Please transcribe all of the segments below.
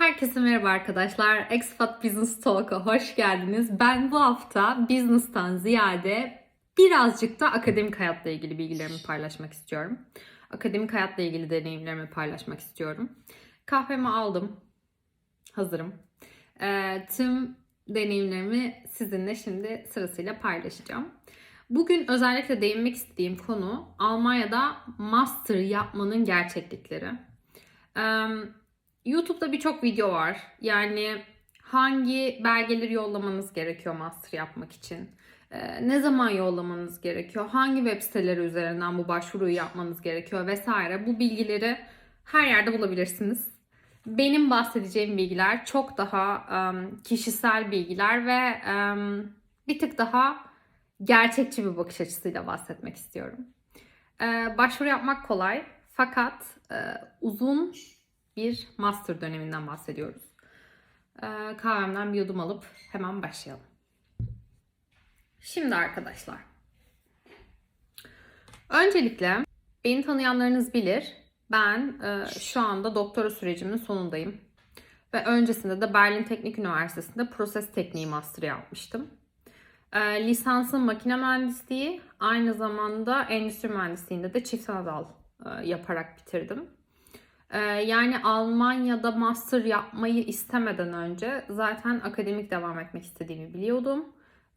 Herkese merhaba arkadaşlar. Expat Business Talk'a hoş geldiniz. Ben bu hafta business'tan ziyade birazcık da akademik hayatla ilgili bilgilerimi paylaşmak istiyorum. Akademik hayatla ilgili deneyimlerimi paylaşmak istiyorum. Kahvemi aldım. Hazırım. Ee, tüm deneyimlerimi sizinle şimdi sırasıyla paylaşacağım. Bugün özellikle değinmek istediğim konu Almanya'da master yapmanın gerçeklikleri. Ee, YouTube'da birçok video var. Yani hangi belgeleri yollamanız gerekiyor master yapmak için? Ee, ne zaman yollamanız gerekiyor? Hangi web siteleri üzerinden bu başvuruyu yapmanız gerekiyor vesaire. Bu bilgileri her yerde bulabilirsiniz. Benim bahsedeceğim bilgiler çok daha um, kişisel bilgiler ve um, bir tık daha gerçekçi bir bakış açısıyla bahsetmek istiyorum. Ee, başvuru yapmak kolay fakat e, uzun bir master döneminden bahsediyoruz. Ee, kahvemden bir yudum alıp hemen başlayalım. Şimdi arkadaşlar. Öncelikle beni tanıyanlarınız bilir. Ben e, şu anda doktora sürecimin sonundayım. Ve öncesinde de Berlin Teknik Üniversitesi'nde proses tekniği master yapmıştım. E, lisansım makine mühendisliği, aynı zamanda endüstri mühendisliğinde de çift anadal e, yaparak bitirdim. Ee, yani Almanya'da master yapmayı istemeden önce zaten akademik devam etmek istediğimi biliyordum.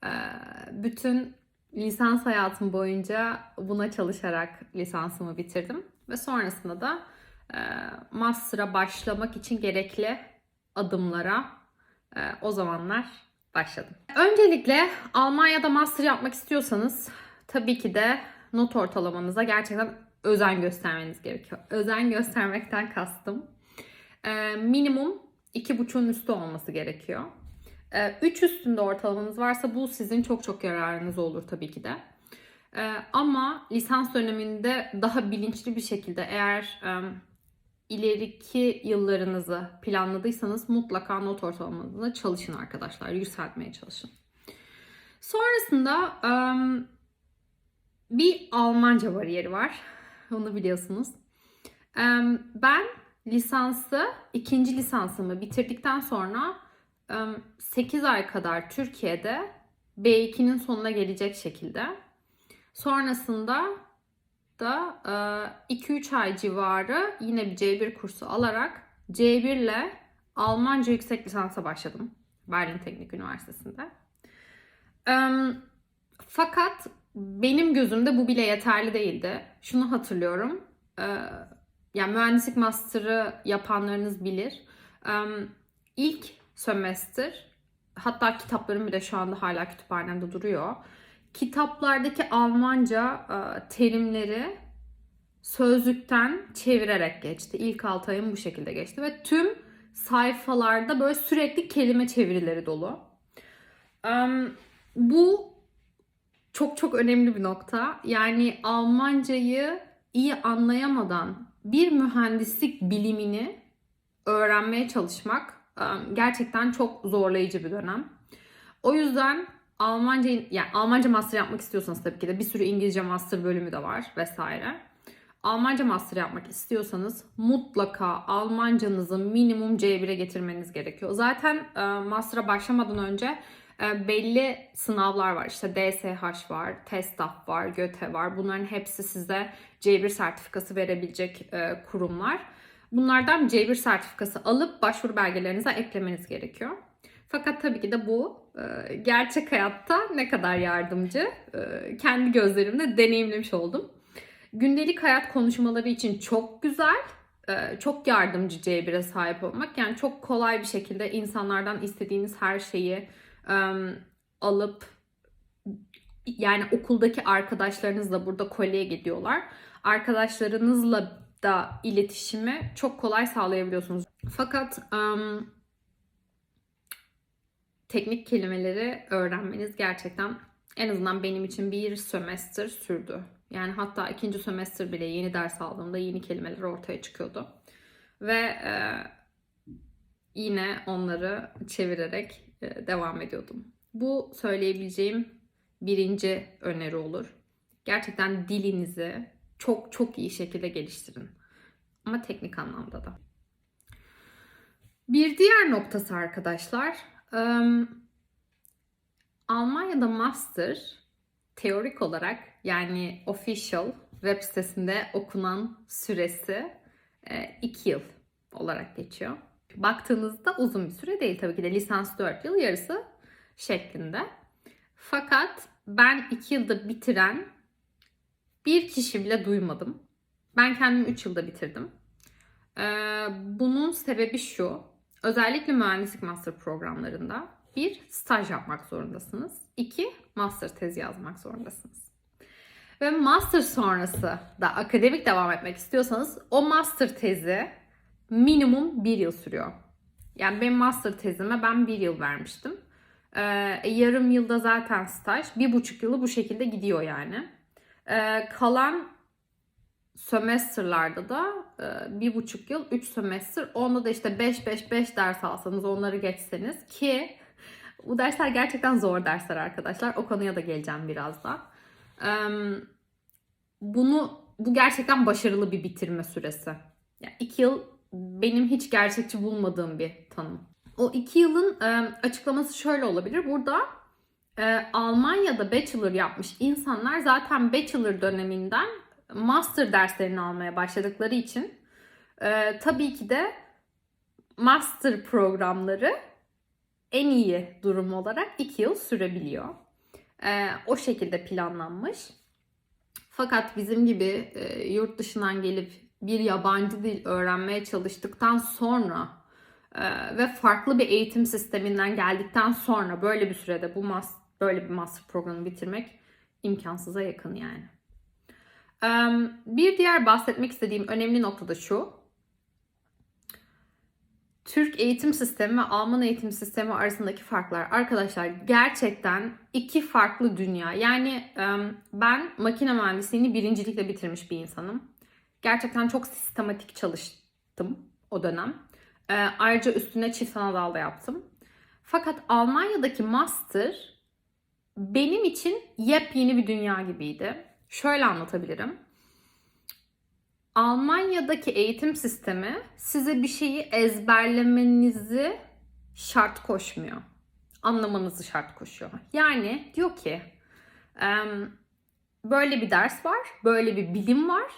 Ee, bütün lisans hayatım boyunca buna çalışarak lisansımı bitirdim. Ve sonrasında da e, master'a başlamak için gerekli adımlara e, o zamanlar başladım. Öncelikle Almanya'da master yapmak istiyorsanız tabii ki de not ortalamanıza gerçekten özen göstermeniz gerekiyor. Özen göstermekten kastım. Ee, minimum 2,5'un üstü olması gerekiyor. 3 ee, üstünde ortalamanız varsa bu sizin çok çok yararınız olur tabii ki de. Ee, ama lisans döneminde daha bilinçli bir şekilde eğer e, ileriki yıllarınızı planladıysanız mutlaka not ortalamanızda çalışın arkadaşlar. Yükseltmeye çalışın. Sonrasında e, bir Almanca bariyeri var. Onu biliyorsunuz. Ben lisansı, ikinci lisansımı bitirdikten sonra 8 ay kadar Türkiye'de B2'nin sonuna gelecek şekilde. Sonrasında da 2-3 ay civarı yine bir C1 kursu alarak C1 ile Almanca yüksek lisansa başladım. Berlin Teknik Üniversitesi'nde. Fakat benim gözümde bu bile yeterli değildi. Şunu hatırlıyorum. E, yani mühendislik master'ı yapanlarınız bilir. E, ilk sömestr hatta kitaplarım bile şu anda hala kütüphanemde duruyor. Kitaplardaki Almanca e, terimleri sözlükten çevirerek geçti. İlk 6 ayım bu şekilde geçti ve tüm sayfalarda böyle sürekli kelime çevirileri dolu. Bu çok çok önemli bir nokta. Yani Almancayı iyi anlayamadan bir mühendislik bilimini öğrenmeye çalışmak gerçekten çok zorlayıcı bir dönem. O yüzden Almanca yani Almanca master yapmak istiyorsanız tabii ki de bir sürü İngilizce master bölümü de var vesaire. Almanca master yapmak istiyorsanız mutlaka Almancanızı minimum C1'e getirmeniz gerekiyor. Zaten master'a başlamadan önce belli sınavlar var. İşte DSH var, TESTAF var, GÖTE var. Bunların hepsi size C1 sertifikası verebilecek e, kurumlar. Bunlardan C1 sertifikası alıp başvuru belgelerinize eklemeniz gerekiyor. Fakat tabii ki de bu e, gerçek hayatta ne kadar yardımcı e, kendi gözlerimle deneyimlemiş oldum. Gündelik hayat konuşmaları için çok güzel, çok yardımcı C1'e sahip olmak. Yani çok kolay bir şekilde insanlardan istediğiniz her şeyi alıp yani okuldaki arkadaşlarınızla burada kolyeye gidiyorlar. Arkadaşlarınızla da iletişimi çok kolay sağlayabiliyorsunuz. Fakat um, teknik kelimeleri öğrenmeniz gerçekten en azından benim için bir sömestr sürdü. Yani hatta ikinci sömestr bile yeni ders aldığımda yeni kelimeler ortaya çıkıyordu. Ve e, yine onları çevirerek devam ediyordum. Bu söyleyebileceğim birinci öneri olur. Gerçekten dilinizi çok çok iyi şekilde geliştirin. Ama teknik anlamda da. Bir diğer noktası arkadaşlar, Almanya'da master teorik olarak yani official web sitesinde okunan süresi 2 yıl olarak geçiyor. Baktığınızda uzun bir süre değil tabii ki de lisans 4 yıl yarısı şeklinde. Fakat ben 2 yılda bitiren bir kişi bile duymadım. Ben kendim 3 yılda bitirdim. Ee, bunun sebebi şu. Özellikle mühendislik master programlarında bir staj yapmak zorundasınız. İki master tezi yazmak zorundasınız. Ve master sonrası da akademik devam etmek istiyorsanız o master tezi minimum bir yıl sürüyor. Yani benim master tezime ben bir yıl vermiştim. Ee, yarım yılda zaten staj. Bir buçuk yılı bu şekilde gidiyor yani. Ee, kalan sömestrlarda da e, bir buçuk yıl, üç sömestr. Onda da işte 5 5 5 ders alsanız, onları geçseniz ki bu dersler gerçekten zor dersler arkadaşlar. O konuya da geleceğim birazdan. Ee, bunu bu gerçekten başarılı bir bitirme süresi. Yani iki yıl benim hiç gerçekçi bulmadığım bir tanım. O iki yılın e, açıklaması şöyle olabilir. Burada e, Almanya'da bachelor yapmış insanlar zaten bachelor döneminden master derslerini almaya başladıkları için e, tabii ki de master programları en iyi durum olarak 2 yıl sürebiliyor. E, o şekilde planlanmış. Fakat bizim gibi e, yurt dışından gelip bir yabancı dil öğrenmeye çalıştıktan sonra e, ve farklı bir eğitim sisteminden geldikten sonra böyle bir sürede bu mas böyle bir master programı bitirmek imkansıza yakın yani. Bir diğer bahsetmek istediğim önemli nokta da şu. Türk eğitim sistemi ve Alman eğitim sistemi arasındaki farklar. Arkadaşlar gerçekten iki farklı dünya. Yani ben makine mühendisliğini birincilikle bitirmiş bir insanım. Gerçekten çok sistematik çalıştım o dönem. Ayrıca üstüne çift ana dalda yaptım. Fakat Almanya'daki master benim için yepyeni bir dünya gibiydi. Şöyle anlatabilirim. Almanya'daki eğitim sistemi size bir şeyi ezberlemenizi şart koşmuyor. Anlamanızı şart koşuyor. Yani diyor ki böyle bir ders var, böyle bir bilim var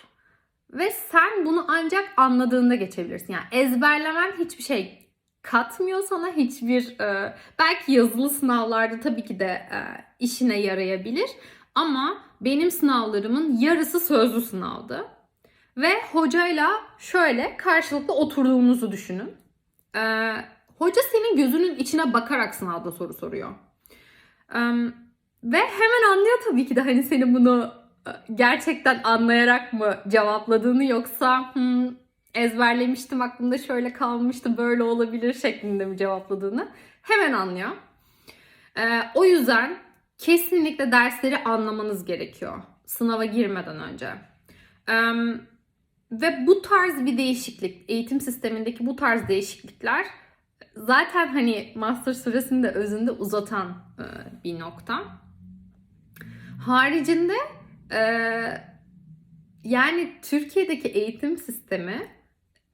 ve sen bunu ancak anladığında geçebilirsin. Yani ezberlemen hiçbir şey katmıyor sana hiçbir belki yazılı sınavlarda tabii ki de işine yarayabilir ama benim sınavlarımın yarısı sözlü sınavdı. Ve hocayla şöyle karşılıklı oturduğunuzu düşünün. Ee, hoca senin gözünün içine bakarak sınavda soru soruyor. Ee, ve hemen anlıyor tabii ki de hani senin bunu e, gerçekten anlayarak mı cevapladığını yoksa hmm, ezberlemiştim aklımda şöyle kalmıştı böyle olabilir şeklinde mi cevapladığını hemen anlıyor. Ee, o yüzden kesinlikle dersleri anlamanız gerekiyor sınava girmeden önce. Ee, ve bu tarz bir değişiklik, eğitim sistemindeki bu tarz değişiklikler zaten hani master süresinde özünde uzatan e, bir nokta. Haricinde e, yani Türkiye'deki eğitim sistemi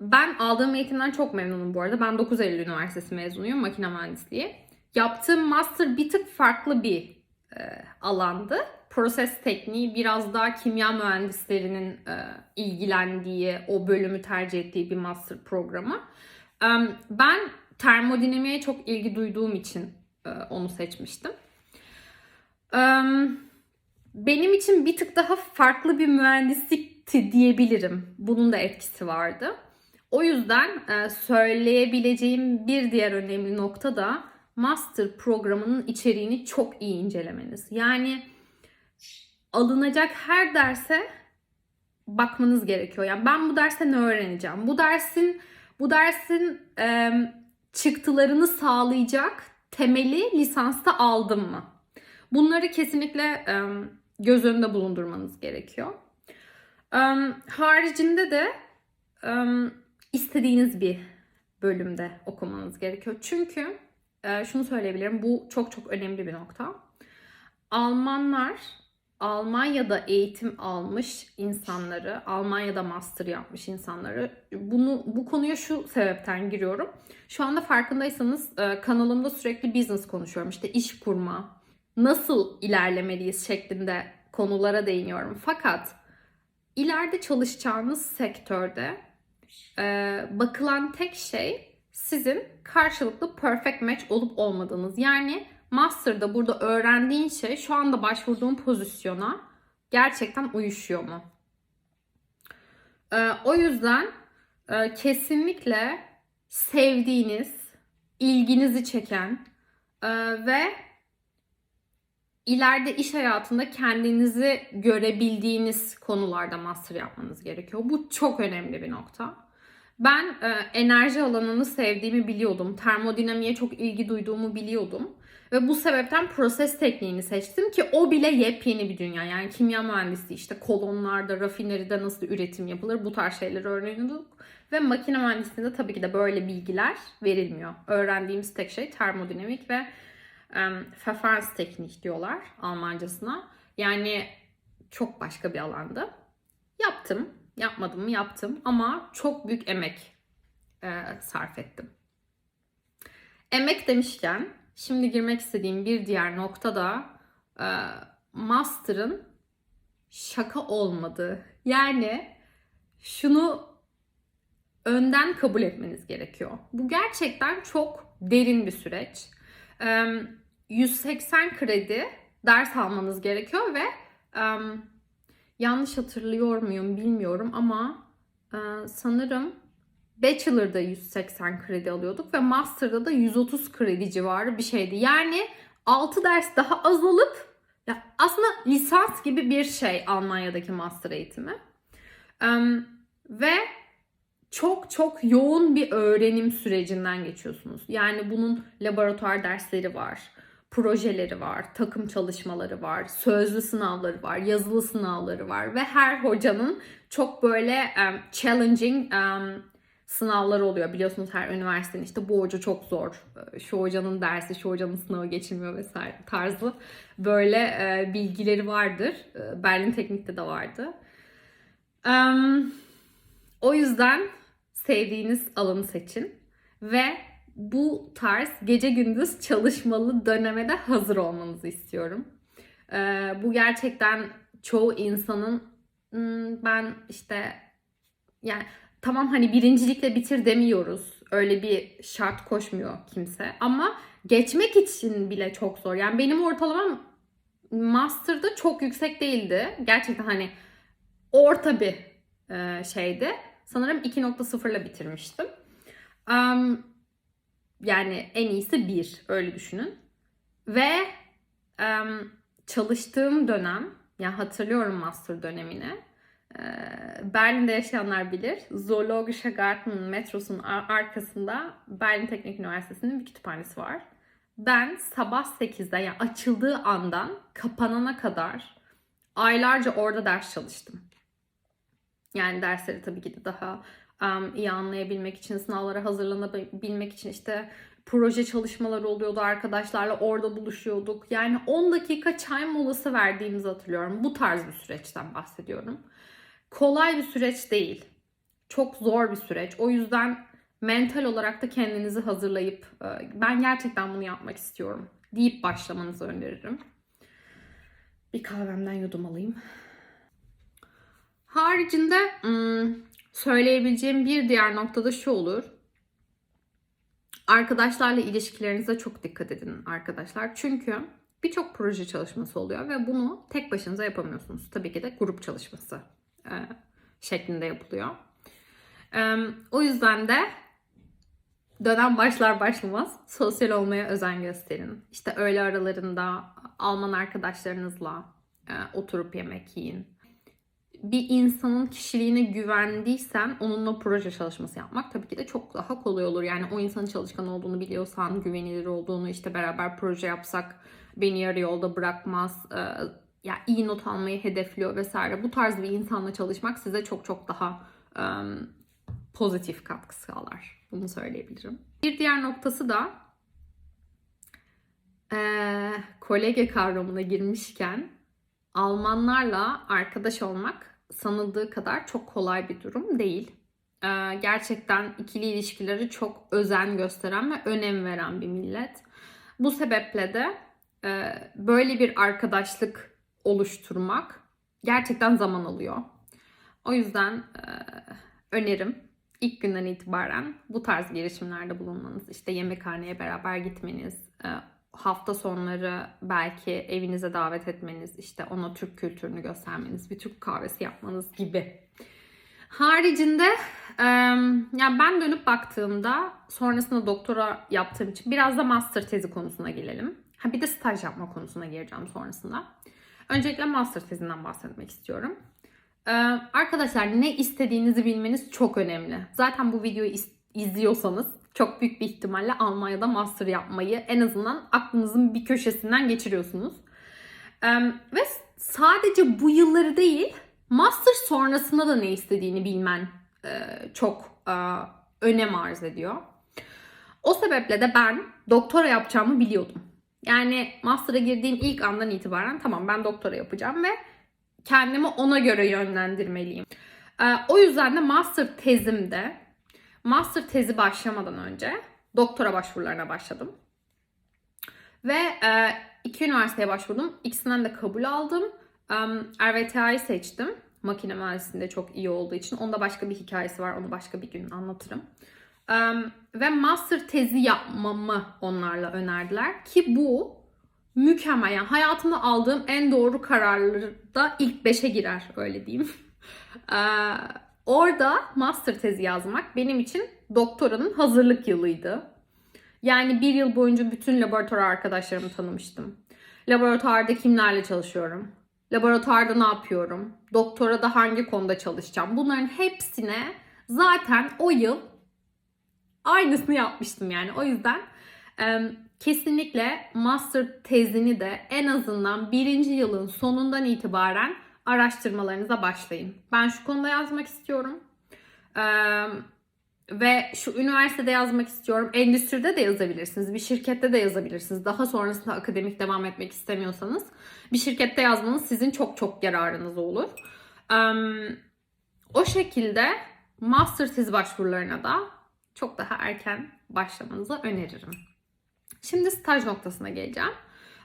ben aldığım eğitimden çok memnunum bu arada. Ben 9 Eylül Üniversitesi mezunuyum makine mühendisliği. Yaptığım master bir tık farklı bir e, alandı. Proses tekniği biraz daha kimya mühendislerinin e, ilgilendiği, o bölümü tercih ettiği bir master programı. E, ben termodinamiğe çok ilgi duyduğum için e, onu seçmiştim. E, benim için bir tık daha farklı bir mühendislikti diyebilirim. Bunun da etkisi vardı. O yüzden e, söyleyebileceğim bir diğer önemli nokta da master programının içeriğini çok iyi incelemeniz. Yani alınacak her derse bakmanız gerekiyor. Yani ben bu derste ne öğreneceğim? Bu dersin bu dersin e, çıktılarını sağlayacak temeli lisansta aldım mı? Bunları kesinlikle e, göz önünde bulundurmanız gerekiyor. E, haricinde de e, istediğiniz bir bölümde okumanız gerekiyor. Çünkü e, şunu söyleyebilirim. Bu çok çok önemli bir nokta. Almanlar Almanya'da eğitim almış insanları, Almanya'da master yapmış insanları bunu bu konuya şu sebepten giriyorum. Şu anda farkındaysanız e, kanalımda sürekli business konuşuyorum. İşte iş kurma, nasıl ilerlemeliyiz şeklinde konulara değiniyorum. Fakat ileride çalışacağınız sektörde e, bakılan tek şey sizin karşılıklı perfect match olup olmadığınız. Yani master'da burada öğrendiğin şey şu anda başvurduğun pozisyona gerçekten uyuşuyor mu? E, o yüzden e, kesinlikle sevdiğiniz, ilginizi çeken e, ve ileride iş hayatında kendinizi görebildiğiniz konularda master yapmanız gerekiyor. Bu çok önemli bir nokta. Ben e, enerji alanını sevdiğimi biliyordum. Termodinamiğe çok ilgi duyduğumu biliyordum. Ve bu sebepten proses tekniğini seçtim ki o bile yepyeni bir dünya. Yani kimya mühendisliği işte kolonlarda, rafineride nasıl üretim yapılır bu tarz şeyleri öğreniyorduk. Ve makine mühendisliğinde tabii ki de böyle bilgiler verilmiyor. Öğrendiğimiz tek şey termodinamik ve Verfahrensteknik diyorlar Almancasına. Yani çok başka bir alandı. Yaptım. Yapmadım mı yaptım ama çok büyük emek e, sarf ettim. Emek demişken şimdi girmek istediğim bir diğer nokta da e, master'ın şaka olmadığı. Yani şunu önden kabul etmeniz gerekiyor. Bu gerçekten çok derin bir süreç. 180 kredi ders almanız gerekiyor ve yanlış hatırlıyor muyum bilmiyorum ama sanırım Bachelor'da 180 kredi alıyorduk ve Master'da da 130 kredi civarı bir şeydi. Yani 6 ders daha azalıp ya aslında lisans gibi bir şey Almanya'daki master eğitimi. ve çok çok yoğun bir öğrenim sürecinden geçiyorsunuz. Yani bunun laboratuvar dersleri var, projeleri var, takım çalışmaları var, sözlü sınavları var, yazılı sınavları var ve her hocanın çok böyle um, challenging um, sınavları oluyor. Biliyorsunuz her üniversitenin işte bu hoca çok zor, şu hocanın dersi, şu hocanın sınavı geçilmiyor vesaire tarzı böyle e, bilgileri vardır. Berlin Teknik'te de vardı. Um, o yüzden sevdiğiniz alanı seçin ve bu tarz gece gündüz çalışmalı döneme de hazır olmanızı istiyorum. Ee, bu gerçekten çoğu insanın hmm, ben işte yani tamam hani birincilikle bitir demiyoruz. Öyle bir şart koşmuyor kimse. Ama geçmek için bile çok zor. Yani benim ortalamam master'da çok yüksek değildi. Gerçekten hani orta bir e, şeydi. Sanırım 2.0 ile bitirmiştim. Um, yani en iyisi 1 öyle düşünün. Ve um, çalıştığım dönem, yani hatırlıyorum master dönemini. Berlin'de yaşayanlar bilir. Zoologische Garten metrosunun arkasında Berlin Teknik Üniversitesi'nin bir kütüphanesi var. Ben sabah 8'de yani açıldığı andan kapanana kadar aylarca orada ders çalıştım. Yani dersleri tabii ki de daha um, iyi anlayabilmek için, sınavlara hazırlanabilmek için işte proje çalışmaları oluyordu arkadaşlarla orada buluşuyorduk. Yani 10 dakika çay molası verdiğimizi hatırlıyorum. Bu tarz bir süreçten bahsediyorum. Kolay bir süreç değil. Çok zor bir süreç. O yüzden mental olarak da kendinizi hazırlayıp ben gerçekten bunu yapmak istiyorum deyip başlamanızı öneririm. Bir kahvemden yudum alayım. Haricinde söyleyebileceğim bir diğer noktada şu olur. Arkadaşlarla ilişkilerinize çok dikkat edin arkadaşlar. Çünkü birçok proje çalışması oluyor ve bunu tek başınıza yapamıyorsunuz. Tabii ki de grup çalışması şeklinde yapılıyor. O yüzden de dönem başlar başlamaz sosyal olmaya özen gösterin. İşte öğle aralarında Alman arkadaşlarınızla oturup yemek yiyin bir insanın kişiliğine güvendiysen onunla proje çalışması yapmak tabii ki de çok daha kolay olur. Yani o insanın çalışkan olduğunu biliyorsan, güvenilir olduğunu işte beraber proje yapsak beni yarı yolda bırakmaz. Ee, ya iyi not almayı hedefliyor vesaire. Bu tarz bir insanla çalışmak size çok çok daha um, pozitif katkı sağlar. Bunu söyleyebilirim. Bir diğer noktası da e, kolege kavramına girmişken Almanlarla arkadaş olmak sanıldığı kadar çok kolay bir durum değil. Ee, gerçekten ikili ilişkileri çok özen gösteren ve önem veren bir millet. Bu sebeple de e, böyle bir arkadaşlık oluşturmak gerçekten zaman alıyor. O yüzden e, önerim ilk günden itibaren bu tarz girişimlerde bulunmanız, işte yemekhaneye beraber gitmeniz, e, hafta sonları belki evinize davet etmeniz, işte ona Türk kültürünü göstermeniz, bir Türk kahvesi yapmanız gibi. Haricinde yani ben dönüp baktığımda sonrasında doktora yaptığım için biraz da master tezi konusuna gelelim. Ha bir de staj yapma konusuna gireceğim sonrasında. Öncelikle master tezinden bahsetmek istiyorum. Arkadaşlar ne istediğinizi bilmeniz çok önemli. Zaten bu videoyu iz- izliyorsanız çok büyük bir ihtimalle Almanya'da master yapmayı en azından aklınızın bir köşesinden geçiriyorsunuz. Ve sadece bu yılları değil, master sonrasında da ne istediğini bilmen e, çok e, önem arz ediyor. O sebeple de ben doktora yapacağımı biliyordum. Yani master'a girdiğim ilk andan itibaren tamam ben doktora yapacağım ve kendimi ona göre yönlendirmeliyim. Ee, o yüzden de master tezimde master tezi başlamadan önce doktora başvurularına başladım. Ve e, iki üniversiteye başvurdum. İkisinden de kabul aldım. Um, RVTA'yı seçtim. Makine mühendisliğinde çok iyi olduğu için. Onda başka bir hikayesi var. Onu başka bir gün anlatırım. Um, ve master tezi yapmamı onlarla önerdiler. Ki bu mükemmel. Yani hayatımda aldığım en doğru kararlarda ilk beşe girer öyle diyeyim. Orada master tezi yazmak benim için doktoranın hazırlık yılıydı. Yani bir yıl boyunca bütün laboratuvar arkadaşlarımı tanımıştım. Laboratuvarda kimlerle çalışıyorum? Laboratuvarda ne yapıyorum? Doktorada hangi konuda çalışacağım? Bunların hepsine zaten o yıl aynısını yapmıştım yani. O yüzden e, kesinlikle master tezini de en azından birinci yılın sonundan itibaren araştırmalarınıza başlayın. Ben şu konuda yazmak istiyorum. E, ve şu üniversitede yazmak istiyorum. Endüstride de yazabilirsiniz. Bir şirkette de yazabilirsiniz. Daha sonrasında akademik devam etmek istemiyorsanız bir şirkette yazmanız sizin çok çok yararınız olur. E, o şekilde master tez başvurularına da çok daha erken başlamanızı öneririm. Şimdi staj noktasına geleceğim.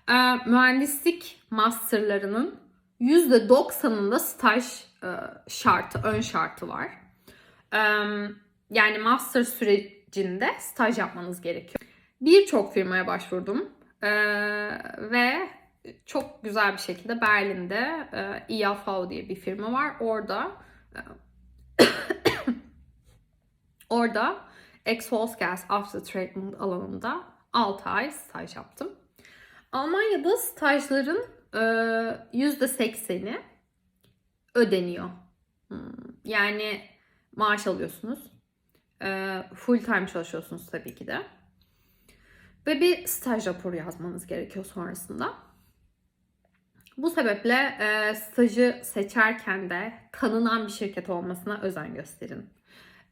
Ee, mühendislik masterlarının %90'ında staj e, şartı, ön şartı var. Ee, yani master sürecinde staj yapmanız gerekiyor. Birçok firmaya başvurdum ee, ve çok güzel bir şekilde Berlin'de e, IAV diye bir firma var. Orada e, orada exhaust gas after treatment alanında 6 ay staj yaptım. Almanya'da stajların e, %80'i ödeniyor. Hmm, Yani maaş alıyorsunuz. E, full time çalışıyorsunuz tabii ki de. Ve bir staj raporu yazmanız gerekiyor sonrasında. Bu sebeple e, stajı seçerken de tanınan bir şirket olmasına özen gösterin.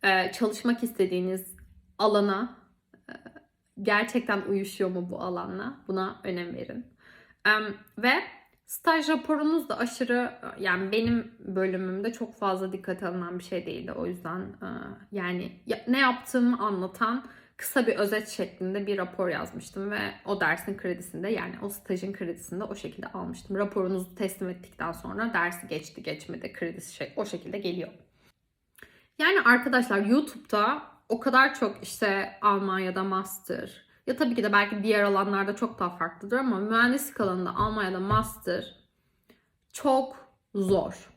E, çalışmak istediğiniz alana e, gerçekten uyuşuyor mu bu alanla? Buna önem verin. Ve staj raporunuz da aşırı yani benim bölümümde çok fazla dikkate alınan bir şey değildi. O yüzden e, yani ya- ne yaptığımı anlatan kısa bir özet şeklinde bir rapor yazmıştım ve o dersin kredisinde yani o stajın kredisinde o şekilde almıştım. Raporunuzu teslim ettikten sonra dersi geçti geçmedi kredisi şey o şekilde geliyor. Yani arkadaşlar YouTube'da o kadar çok işte Almanya'da master ya tabii ki de belki diğer alanlarda çok daha farklıdır ama mühendislik alanında Almanya'da master çok zor.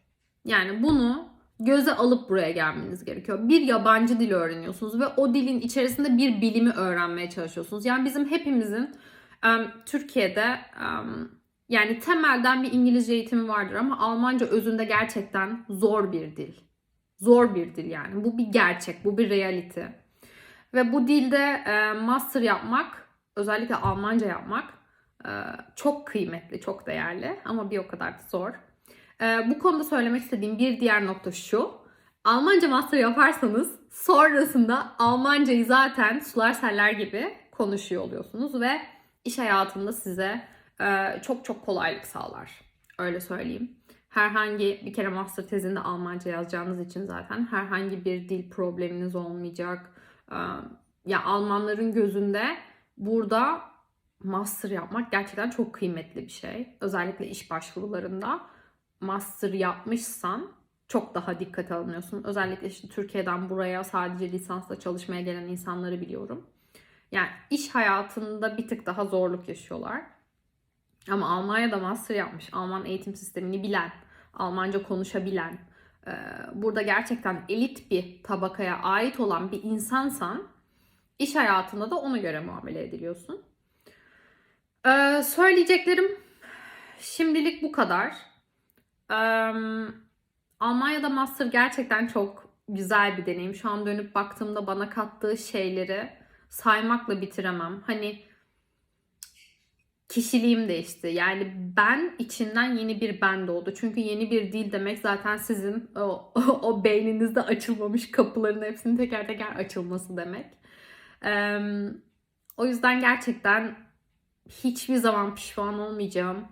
Yani bunu göze alıp buraya gelmeniz gerekiyor. Bir yabancı dil öğreniyorsunuz ve o dilin içerisinde bir bilimi öğrenmeye çalışıyorsunuz. Yani bizim hepimizin em, Türkiye'de em, yani temelden bir İngilizce eğitimi vardır ama Almanca özünde gerçekten zor bir dil. Zor bir dil yani. Bu bir gerçek, bu bir reality. Ve bu dilde e, master yapmak, özellikle Almanca yapmak e, çok kıymetli, çok değerli ama bir o kadar da zor. E, bu konuda söylemek istediğim bir diğer nokta şu. Almanca master yaparsanız sonrasında Almancayı zaten sular seller gibi konuşuyor oluyorsunuz ve iş hayatında size çok çok kolaylık sağlar. Öyle söyleyeyim. Herhangi bir kere master tezinde Almanca yazacağınız için zaten herhangi bir dil probleminiz olmayacak. Ya Almanların gözünde burada master yapmak gerçekten çok kıymetli bir şey. Özellikle iş başvurularında master yapmışsan çok daha dikkate alınıyorsun. Özellikle işte Türkiye'den buraya sadece lisansla çalışmaya gelen insanları biliyorum. Yani iş hayatında bir tık daha zorluk yaşıyorlar. Ama Almanya'da master yapmış, Alman eğitim sistemini bilen, Almanca konuşabilen, burada gerçekten elit bir tabakaya ait olan bir insansan iş hayatında da ona göre muamele ediliyorsun. Ee, söyleyeceklerim şimdilik bu kadar. Ee, Almanya'da master gerçekten çok güzel bir deneyim. Şu an dönüp baktığımda bana kattığı şeyleri saymakla bitiremem. Hani kişiliğim değişti. Yani ben içinden yeni bir ben doğdu. Çünkü yeni bir dil demek zaten sizin o, o, o beyninizde açılmamış kapıların hepsinin teker teker açılması demek. Ee, o yüzden gerçekten hiçbir zaman pişman olmayacağım.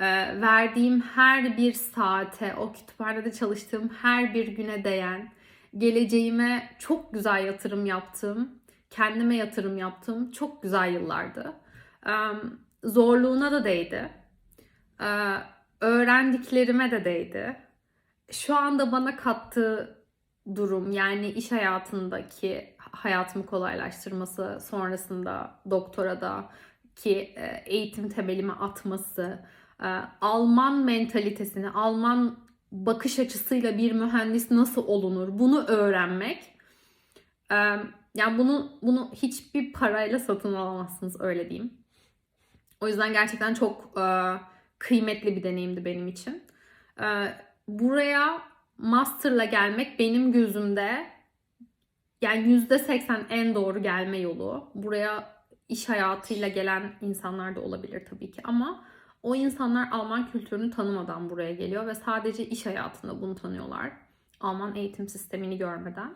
Ee, verdiğim her bir saate, o kütüphanede çalıştığım her bir güne değen, geleceğime çok güzel yatırım yaptığım, kendime yatırım yaptığım çok güzel yıllardı. Ee, zorluğuna da değdi. Ee, öğrendiklerime de değdi. Şu anda bana kattığı durum yani iş hayatındaki hayatımı kolaylaştırması, sonrasında doktorada ki e, eğitim temelimi atması, e, Alman mentalitesini, Alman bakış açısıyla bir mühendis nasıl olunur bunu öğrenmek. E, yani bunu bunu hiçbir parayla satın alamazsınız öyle diyeyim. O yüzden gerçekten çok kıymetli bir deneyimdi benim için. Buraya master'la gelmek benim gözümde yani %80 en doğru gelme yolu. Buraya iş hayatıyla gelen insanlar da olabilir tabii ki ama o insanlar Alman kültürünü tanımadan buraya geliyor ve sadece iş hayatında bunu tanıyorlar. Alman eğitim sistemini görmeden.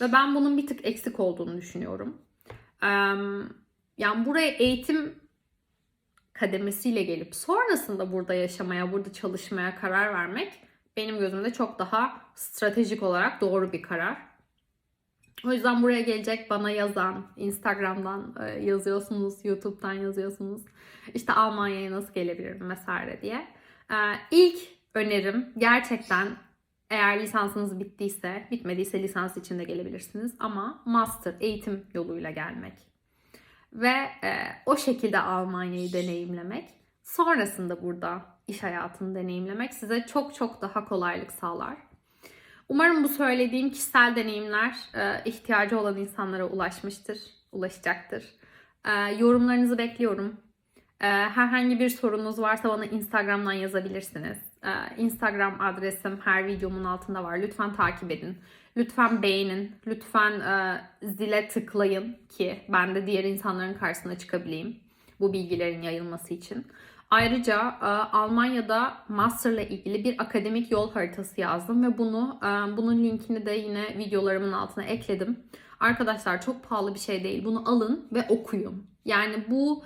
Ve ben bunun bir tık eksik olduğunu düşünüyorum. Yani buraya eğitim kademesiyle gelip sonrasında burada yaşamaya, burada çalışmaya karar vermek benim gözümde çok daha stratejik olarak doğru bir karar. O yüzden buraya gelecek bana yazan, Instagram'dan e, yazıyorsunuz, YouTube'dan yazıyorsunuz. İşte Almanya'ya nasıl gelebilirim vesaire diye. E, ilk önerim gerçekten eğer lisansınız bittiyse, bitmediyse lisans için de gelebilirsiniz. Ama master eğitim yoluyla gelmek. Ve e, o şekilde Almanya'yı deneyimlemek. Sonrasında burada iş hayatını deneyimlemek size çok çok daha kolaylık sağlar. Umarım bu söylediğim kişisel deneyimler e, ihtiyacı olan insanlara ulaşmıştır, ulaşacaktır. E, yorumlarınızı bekliyorum. E, herhangi bir sorunuz varsa bana Instagram'dan yazabilirsiniz. E, Instagram adresim her videomun altında var. Lütfen takip edin. Lütfen beğenin. Lütfen e, zile tıklayın ki ben de diğer insanların karşısına çıkabileyim. Bu bilgilerin yayılması için. Ayrıca e, Almanya'da masterla ilgili bir akademik yol haritası yazdım ve bunu e, bunun linkini de yine videolarımın altına ekledim. Arkadaşlar çok pahalı bir şey değil. Bunu alın ve okuyun. Yani bu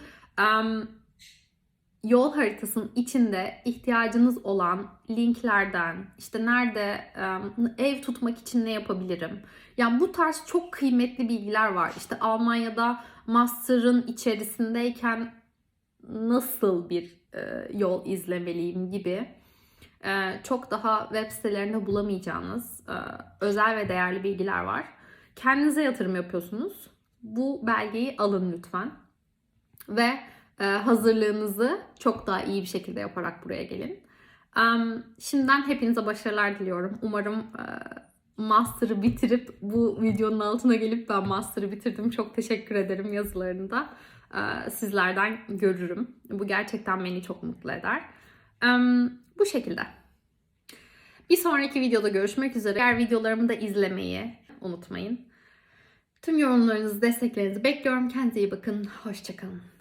yol haritasının içinde ihtiyacınız olan linklerden işte nerede ev tutmak için ne yapabilirim? Yani bu tarz çok kıymetli bilgiler var. İşte Almanya'da master'ın içerisindeyken nasıl bir yol izlemeliyim gibi çok daha web sitelerinde bulamayacağınız özel ve değerli bilgiler var. Kendinize yatırım yapıyorsunuz. Bu belgeyi alın lütfen. Ve hazırlığınızı çok daha iyi bir şekilde yaparak buraya gelin. Şimdiden hepinize başarılar diliyorum. Umarım e, master'ı bitirip bu videonun altına gelip ben master'ı bitirdim. Çok teşekkür ederim yazılarında e, sizlerden görürüm. Bu gerçekten beni çok mutlu eder. Bu şekilde. Bir sonraki videoda görüşmek üzere. Diğer videolarımı da izlemeyi unutmayın. Tüm yorumlarınızı, desteklerinizi bekliyorum. Kendinize iyi bakın. Hoşçakalın.